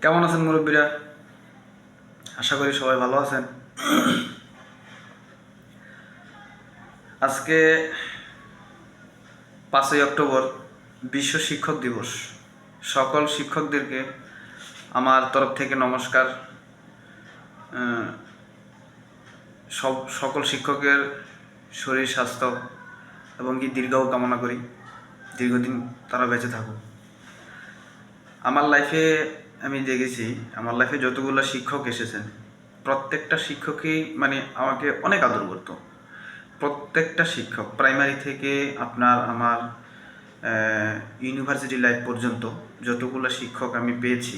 কেমন আছেন মুরব্বীরা? আশা করি সবাই ভালো আছেন। আজকে পাঁচই অক্টোবর বিশ্ব শিক্ষক দিবস। সকল শিক্ষকদেরকে আমার তরফ থেকে নমস্কার। সব, সকল শিক্ষকের শরীর, স্বাস্থ্য এবং কি দীর্ঘাও কামনা করি। দীর্ঘদিন তারা বেঁচে থাকুক। আমার লাইফে আমি দেখেছি, আমার লাইফে যতগুলো শিক্ষক এসেছেন, প্রত্যেকটা শিক্ষকই মানে আমাকে অনেক আদর করতো। প্রত্যেকটা শিক্ষক প্রাইমারি থেকে আপনার আমার ইউনিভার্সিটি লাইফ পর্যন্ত যতগুলো শিক্ষক আমি পেয়েছি,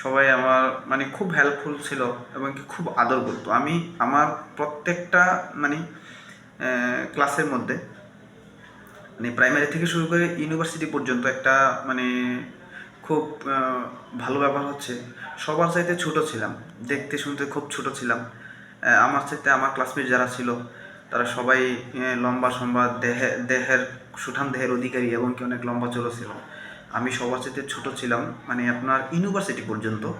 সবাই আমার মানে খুব হেল্পফুল ছিল এবং কি খুব আদর করতো। আমি আমার প্রত্যেকটা মানে ক্লাসের মধ্যে মানে প্রাইমারি থেকে শুরু করে ইউনিভার্সিটি পর্যন্ত একটা মানে খুব ভালো ব্যাপার হচ্ছে। সবার চাইতে ছোট ছিলাম, দেখতে শুনতে খুব ছোট ছিলাম। আমার চাইতে আমার ক্লাসমেট যারা ছিল, তারা সবাই লম্বা সম্বা, দেহে, দেহের, সুঠাম দেহের অধিকারী এবং কি অনেক লম্বা চলো ছিল। আমি সবার চাইতে ছোট ছিলাম মানে আপনার ইউনিভার্সিটি পর্যন্ত।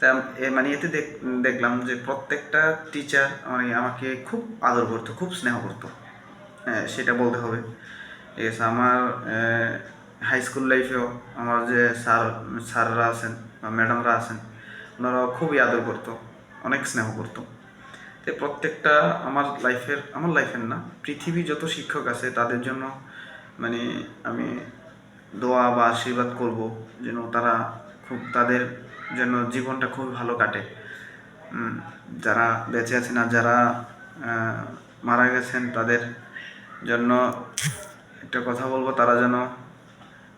তা মানে এতে দেখ- দেখলাম যে প্রত্যেকটা টিচার মানে আমাকে খুব আদর করতো, খুব স্নেহ করতো। হ্যাঁ সেটা বলতে হবে। ঠিক আছে, আমার হাই স্কুল লাইফেও আমার যে স্যার, স্যাররা আছেন বা ম্যাডামরা আছেন, ওনারাও খুবই আদর করতো, অনেক স্নেহ করতো। তো প্রত্যেকটা আমার লাইফের আমার লাইফের না পৃথিবী যত শিক্ষক আছে তাদের জন্য মানে আমি দোয়া বা আশীর্বাদ করব যেন তারা খুব, তাদের জন্য জীবনটা খুব ভালো কাটে। যারা বেঁচে আছেন আর যারা মারা গেছেন তাদের জন্য একটা কথা বলব, তারা যেন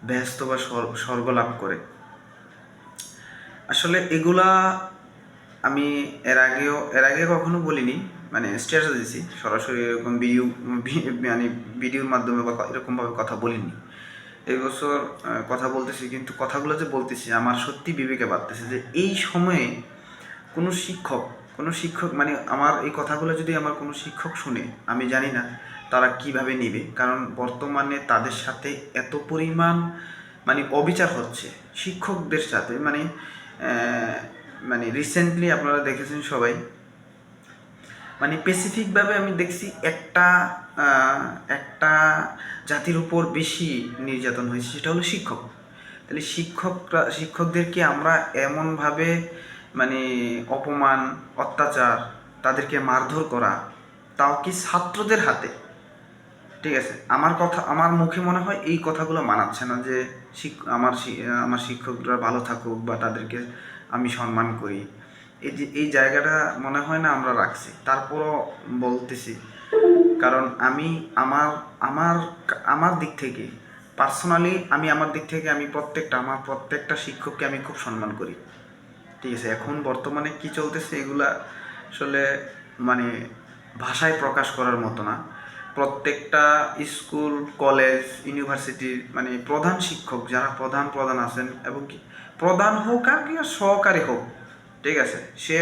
ব্যস্ত বা স্বর- স্বর্গ লাভ করে। আসলে এগুলা আমি এর আগেও, এর আগে কখনো বলিনি মানে স্ট্যাটাস দিয়েছি। সরাসরি এরকম ভিডিও মানে ভিডিওর মাধ্যমে বা এরকমভাবে কথা বলিনি। এই বছর কথা বলতেছি, কিন্তু কথাগুলো যে বলতেছি, আমার সত্যি বিবেকে বাড়তেছে যে এই সময়ে কোনো শিক্ষক কোনো শিক্ষক মানে আমার এই কথাগুলো যদি আমার কোনো শিক্ষক শুনে, আমি জানি না তারা কীভাবে নেবে? কারণ বর্তমানে তাদের সাথে এত পরিমাণ মানে অবিচার হচ্ছে শিক্ষকদের সাথে। মানে মানে রিসেন্টলি আপনারা দেখেছেন সবাই। মানে স্পেসিফিকভাবে আমি দেখছি একটা একটা জাতির উপর বেশি নির্যাতন হয়েছে, সেটা হলো শিক্ষক। তাহলে শিক্ষকরা শিক্ষকদেরকে আমরা এমনভাবে মানে অপমান, অত্যাচার, তাদেরকে মারধর করা, তাও কি ছাত্রদের হাতে? ঠিক আছে। আমার কথা, আমার মুখে মনে হয় এই কথাগুলো মানাচ্ছে না যে আমার আমার শিক্ষকরা ভালো থাকুক বা তাদেরকে আমি সম্মান করি। এই যে, এই জায়গাটা মনে হয় না আমরা রাখছি। তারপরও বলতেছি, কারণ আমি আমার আমার আমার দিক থেকে পার্সোনালি আমি আমার দিক থেকে আমি প্রত্যেকটা, আমার প্রত্যেকটা শিক্ষককে আমি খুব সম্মান করি। ঠিক আছে, এখন বর্তমানে কি চলতেছে এগুলা আসলে মানে ভাষায় প্রকাশ করার মতো না। প্রত্যেকটা স্কুল, কলেজ ইউনিভার্সিটির মানে প্রধান শিক্ষক যারা প্রধান প্রধান আছেন এবং কি প্রধান হোক আর কি সহকারী হোক, ঠিক আছে? সে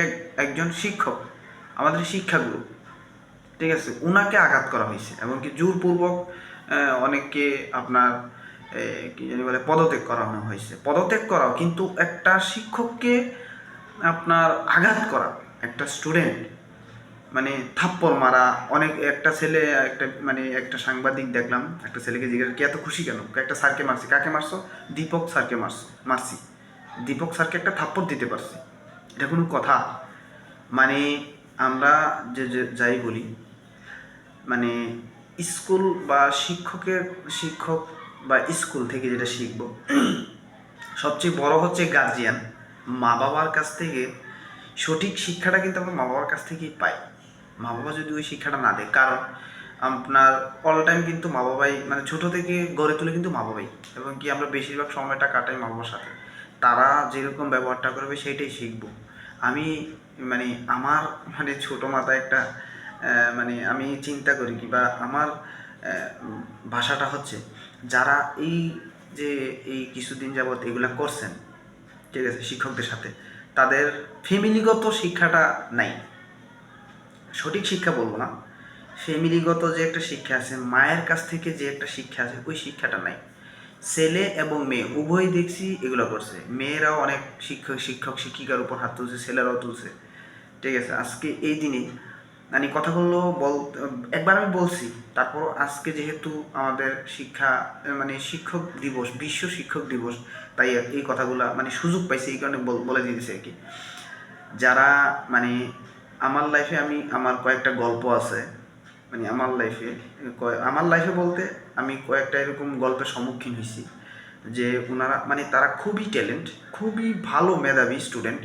একজন শিক্ষক, আমাদের শিক্ষাগুরু, ঠিক আছে? উনাকে আঘাত করা হয়েছে এমনকি জোরপূর্বক অনেককে আপনার কি জানি বলে, পদত্যাগ করানো হয়েছে। পদত্যাগ করাও, কিন্তু একটা শিক্ষককে আপনার আঘাত করা, একটা স্টুডেন্ট মানে থাপ্পড় মারা, অনেক, একটা ছেলে, একটা মানে একটা সাংবাদিক দেখলাম, একটা ছেলেকে জিজ্ঞাসা কি এত খুশি কেন? একটা স্যারকে মারছি। কাকে মারছো? দীপক স্যারকে মারছো, মারছি। দীপক স্যারকে একটা থাপ্পড় দিতে পারছি। এটা কোনো কথা। মানে আমরা যে যাই বলি মানে স্কুল বা শিক্ষকের, শিক্ষক বা স্কুল থেকে যেটা শিখব, সবচেয়ে বড় হচ্ছে গার্জিয়ান মা বাবার কাছ থেকে সঠিক শিক্ষাটা কিন্তু আমরা মা বাবার কাছ থেকেই পাই। মা বাবা যদি ওই শিক্ষাটা না দেয়, কারণ আপনার অল টাইম কিন্তু মা বাবাই মানে ছোট থেকে গড়ে তুলে কিন্তু মা বাবাই এবং কি আমরা বেশিরভাগ সময়টা কাটাই মা বাবার সাথে। তারা যেরকম ব্যবহারটা করবে সেইটাই শিখব। আমি মানে আমার মানে ছোট মাথায় একটা মানে আমি চিন্তা করি কি বা আমার ভাষাটা হচ্ছে যারা এই যে এই কিছুদিন যাবৎ এগুলা করছেন, ঠিক আছে, শিক্ষকদের সাথে, তাদের ফ্যামিলিগত শিক্ষাটা নাই। সঠিক শিক্ষা বলব না। ফ্যামিলিগত যে একটা শিক্ষা আছে, মায়ের কাছ থেকে যে একটা শিক্ষা আছে, ওই শিক্ষাটা নাই। ছেলে এবং মেয়ে, উভয় দেখছি এগুলো করছে। মেয়েরাও অনেক শিক্ষক শিক্ষক, শিক্ষিকার উপর হাত তুলছে, ছেলেরাও তুলছে। ঠিক আছে, আজকে এই দিনে মানে কথাগুলো বল, একবার আমি বলছি তারপর আজকে যেহেতু আমাদের শিক্ষা মানে শিক্ষক দিবস, বিশ্ব শিক্ষক দিবস, তাই এই কথাগুলো মানে সুযোগ পাইছে, এই কারণে বল- বলে দিয়েছে আর কি। যারা মানে আমার লাইফে আমি, আমার কয়েকটা গল্প আছে। মানে আমার লাইফে আমার লাইফে বলতে আমি কয়েকটা এরকম গল্পের সম্মুখীন হয়েছি। যে ওনারা মানে তারা খুবই ট্যালেন্ট খুবই ভালো মেধাবী স্টুডেন্ট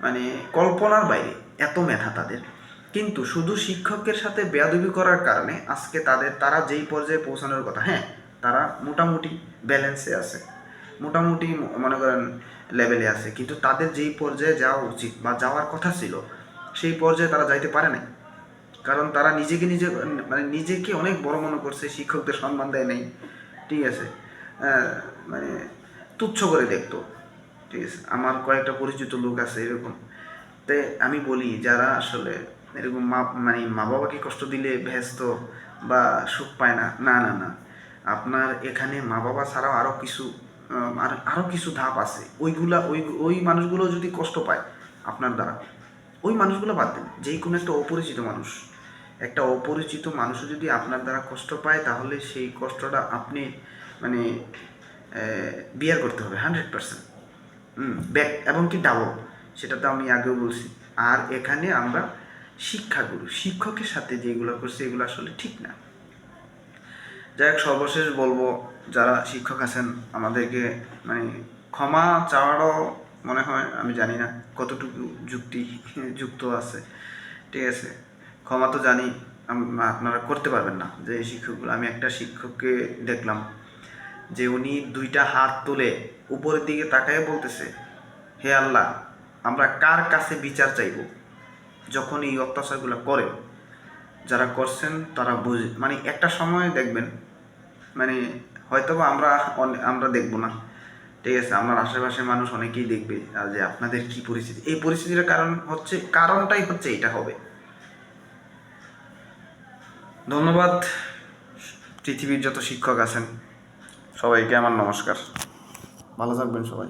মানে কল্পনার বাইরে, এত মেধা তাদের। কিন্তু শুধু শিক্ষকের সাথে বেয়াদবি করার কারণে আজকে তাদের, তারা যেই পর্যায়ে পৌঁছানোর কথা হ্যাঁ তারা মোটামুটি ব্যালেন্সে আছে। মোটামুটি মনে করেন লেভেলে আছে। কিন্তু তাদের যেই পর্যায়ে যাওয়া উচিত বা যাওয়ার কথা ছিল সেই পর্যায়ে তারা যাইতে পারে নাই। কারণ তারা নিজেকে নিজে মানে নিজেকে অনেক বড় মনে করছে, শিক্ষকদের সম্মান দেয় নাই। ঠিক আছে? মানে তুচ্ছ করে দেখতো। ঠিক আছে? আমার কয়েকটা পরিচিত লোক আছে এরকম। তাই আমি বলি, যারা আসলে এরকম মা মানে মা বাবাকে কষ্ট দিলে ব্যস্ত বা সুখ পায় না না না না। আপনার এখানে মা বাবা ছাড়াও আরও কিছু আর আরও কিছু ধাপ আছে। ওইগুলা, ওই ওই মানুষগুলো যদি কষ্ট পায় আপনার দ্বারা ওই মানুষগুলো বাদ দেন, যেই কোনো একটা অপরিচিত মানুষ। একটা অপরিচিত মানুষও যদি আপনার দ্বারা কষ্ট পায়, তাহলে সেই কষ্টটা আপনি মানে বিয়ার করতে হবে হান্ড্রেড পার্সেন্ট ব্যাক এবং কি ডাবল সেটা তো আমি আগেও বলছি। আর এখানে আমরা শিক্ষাগুরু, শিক্ষকের সাথে যেগুলো করছি, এগুলো আসলে ঠিক না। যাই হোক, সর্বশেষ বলব, যারা শিক্ষক আছেন, আমাদেরকে মানে ক্ষমা চাওয়ারও মনে হয়, আমি জানি না কতটুকু যুক্তি, যুক্ত আছে। ঠিক আছে, ক্ষমা তো জানি আপনারা করতে পারবেন না যে শিক্ষকগুলো। আমি একটা শিক্ষককে দেখলাম যে উনি দুইটা হাত তুলে উপরের দিকে তাকায় বলতেছে, হে আল্লাহ, আমরা কার কাছে বিচার চাইব? যখন এই অত্যাচারগুলো করে, যারা করছেন তারা বুঝে মানে একটা সময় দেখবেন মানে হয়তোবা আমরা আমরা দেখব না। ঠিক আছে, আমার আশেপাশে মানুষ অনেকেই দেখবে যে আপনাদের কি পরিস্থিতি? এই পরিস্থিতির কারণ হচ্ছে, কারণটাই হচ্ছে এটা হবে। ধন্যবাদ, পৃথিবীর যত শিক্ষক আছেন, সবাইকে আমার নমস্কার। ভালো থাকবেন সবাই।